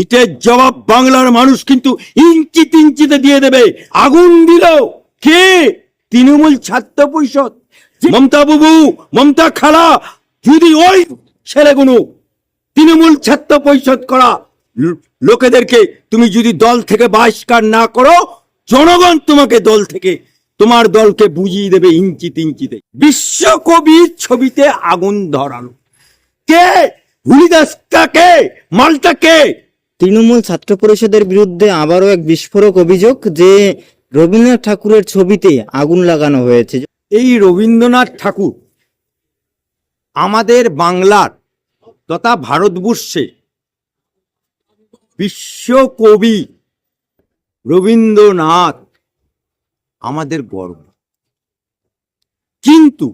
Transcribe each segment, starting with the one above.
ইটের জবাব বাংলার মানুষ কিন্তু ইঞ্চি তিঞ্চিতে দিয়ে দেবে। আগুন দিল কে? তৃণমূল ছাত্র পরিষদ। মমতা বাবু মমতা খালা যদি ওই ছেলেগুলো তৃণমূল ছাত্র পরিষদ করা লোকেদেরকে তুমি যদি দল থেকে বহিষ্কার না করো জনগণ তোমাকে দল থেকে তোমার দলকে বুঝিয়ে দেবে ইঞ্চি তিঞ্চিতে। বিশ্বকবির ছবিতে আগুন ধরানো কে? হুলিদাসটা কে? মালটা কে? তৃণমূল ছাত্র পরিষদের বিরুদ্ধে আবারও এক বিস্ফোরক অভিযোগ যে রবীন্দ্রনাথ ঠাকুরের ছবিতে আগুন লাগানো হয়েছে। এই রবীন্দ্রনাথ ঠাকুর আমাদের বাংলার তথা ভারতবর্ষে বিশ্বকবি রবীন্দ্রনাথ আমাদের গর্ব। কিন্তু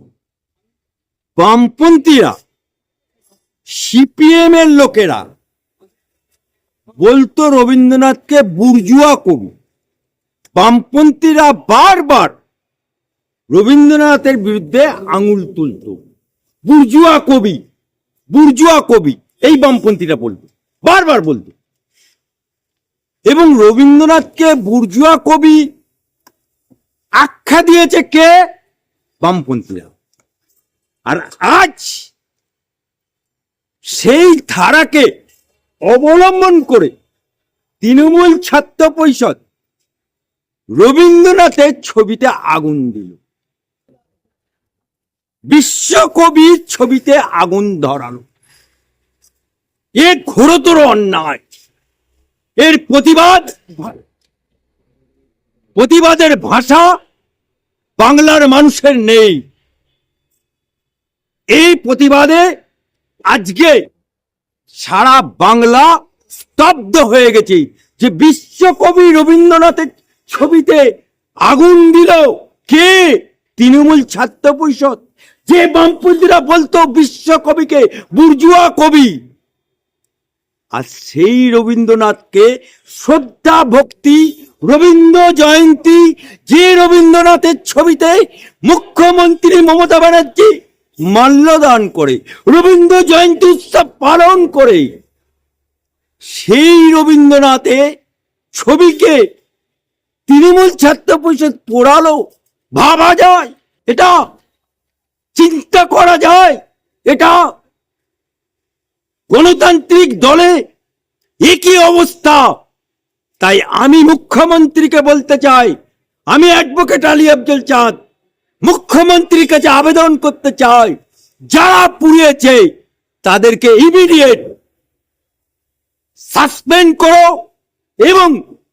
বামপন্থীরা সিপিএম এর লোকেরা বলতো রবীন্দ্রনাথকে বুর্জুয়া কবি বামপন্থীরা বারবার রবীন্দ্রনাথের বিরুদ্ধে আঙুল তুলত। বুর্জুয়া কবি বুর্জুয়া কবি, এই বামপন্থীরা বলতো, বারবার বলতো। এবং রবীন্দ্রনাথকে বুর্জুয়া কবি আখ্যা দিয়েছে কে? বামপন্থীরা। আর আজ সেই ধারাকে অবলম্বন করে তৃণমূল ছাত্র পরিষদ রবীন্দ্রনাথের ছবিতে আগুন দিল। বিশ্বকবির ছবিতে আগুন ধরালো। এ ঘোরতর অন্যায়। এর প্রতিবাদ প্রতিবাদের ভাষা বাংলার মানুষের নেই। এই প্রতিবাদে আজকে সারা বাংলা স্তব্ধ হয়ে গেছে যে বিশ্বকবি রবীন্দ্রনাথের ছবিতে আগুন দিল। কে? তৃণমূল ছাত্র পরিষদ। যে বামপন্থীরা বলতো বিশ্বকবিকে বুর্জুয়া কবি। আর সেই রবীন্দ্রনাথকে শ্রদ্ধা ভক্তি, রবীন্দ্র জয়ন্তী, যে রবীন্দ্রনাথের ছবিতে মুখ্যমন্ত্রী মমতা ব্যানার্জি মাল্যদান করে, রবীন্দ্র জয়ন্তী উৎসব পালন করে, সেই রবীন্দ্রনাথে ছবিকে তৃণমূল ছাত্র পরিষদ পোড়ালো। ভাবা যায়, এটা চিন্তা করা যায়, এটা গণতান্ত্রিক দলে একই অবস্থা। তাই আমি মুখ্যমন্ত্রীকে বলতে চাই, আমি অ্যাডভোকেট আলী আব্দুল চাঁদ মুখ্যমন্ত্রীর কাছে আবেদন করতে চাই যারা পুড়িয়েছে তাদেরকে ইমিডিয়েট সাসপেন্ড করো এবং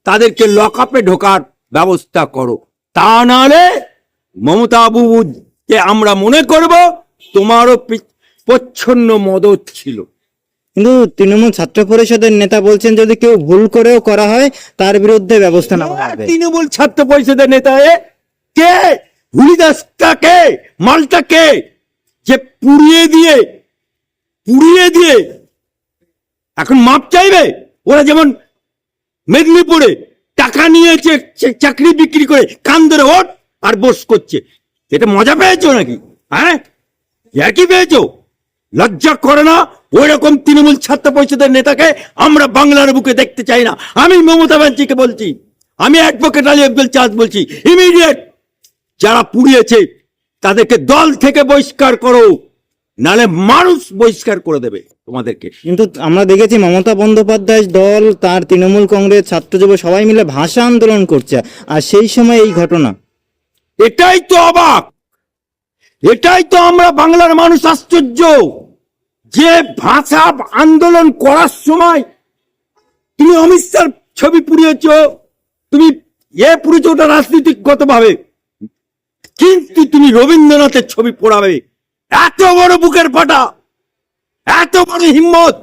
তাদেরকে লকআপে ঢোকার ব্যবস্থা করো। তা নাহলে মমতা বাবুকে আমরা মনে করব তোমারও প্রচ্ছন্ন মদত ছিল। কিন্তু তৃণমূল ছাত্র পরিষদের নেতা বলছেন যদি কেউ ভুল করেও করা হয় তার বিরুদ্ধে ব্যবস্থা নেওয়া হবে। তৃণমূল ছাত্র পরিষদের নেতা কে হুলিদাসটা কে মালটা কে যে পুড়িয়ে দিয়ে পুড়িয়ে দিয়ে এখন মাপ চাইবে? ওরা যেমন মেদিনীপুরে টাকা নিয়েছে চাকরি বিক্রি করে কান ধরে ওঠ আর বস করছে। এটা মজা পেয়েছ নাকি? হ্যাঁ? একই পেয়েছ? লজ্জা করে না ওই রকম তৃণমূল ছাত্র পরিষদের নেতাকে আমরা বাংলার বুকে দেখতে চাই না। আমি মমতা ব্যানার্জিকে বলছি, আমি অ্যাডভোকেট আলী আব্দুল চাঁদ বলছি ইমিডিয়েট যারা পুড়িয়েছে তাদেরকে দল থেকে বহিষ্কার করো নালে মানুষ বহিষ্কার করে দেবে তোমাদেরকে। কিন্তু আমরা দেখেছি মমতা বন্দ্যোপাধ্যায় দল তার তৃণমূল কংগ্রেস ছাত্র যুব সবাই মিলে ভাষা আন্দোলন করছে। আর সেই সময় এই ঘটনা। এটাই তো অবাক। এটাই তো আমরা বাংলার মানুষ আশ্চর্য। যে ভাষা আন্দোলন করার সময় তুমি অমিত শাহর ছবি পুড়িয়েছ তুমি এ পুড়েছ ওটা রাজনীতিগত ভাবে কিন্তু তুমি রবীন্দ্রনাথের ছবি পোড়াবে। এত বড় বুকের ফাটা, এত বড় হিম্মত।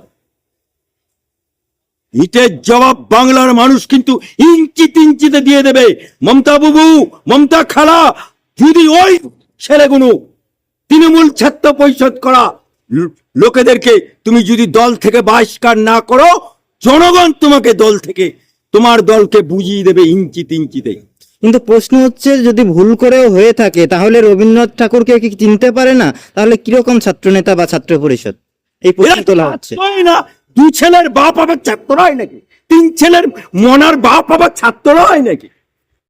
ইটের জবাব বাংলার মানুষ কিন্তু ইঞ্চি তিঞ্চিতে দিয়ে দেবে। মমতা বাবু, মমতা খালা, যদি ওই ছেলেগুলো তৃণমূল ছাত্র পরিষদ করা লোকেদেরকে তুমি যদি দল থেকে বহিষ্কার না করো, জনগণ তোমাকে দল থেকে, তোমার দলকে বুঝিয়ে দেবে ইঞ্চি তিঞ্চিতে কিন্তু প্রশ্ন হচ্ছে যদি ভুল করেও হয়ে থাকে তাহলে রবীন্দ্রনাথ ঠাকুরকে কি চিনতে পারে না? তাহলে কীরকম ছাত্র নেতা বা ছাত্র পরিষদ? এই প্রশ্ন তোলা হচ্ছে। না? দুই ছেলের বাপ আবার ছাত্র হয় নাকি? তিন ছেলের মনার বাপ আবার ছাত্র হয় নাকি?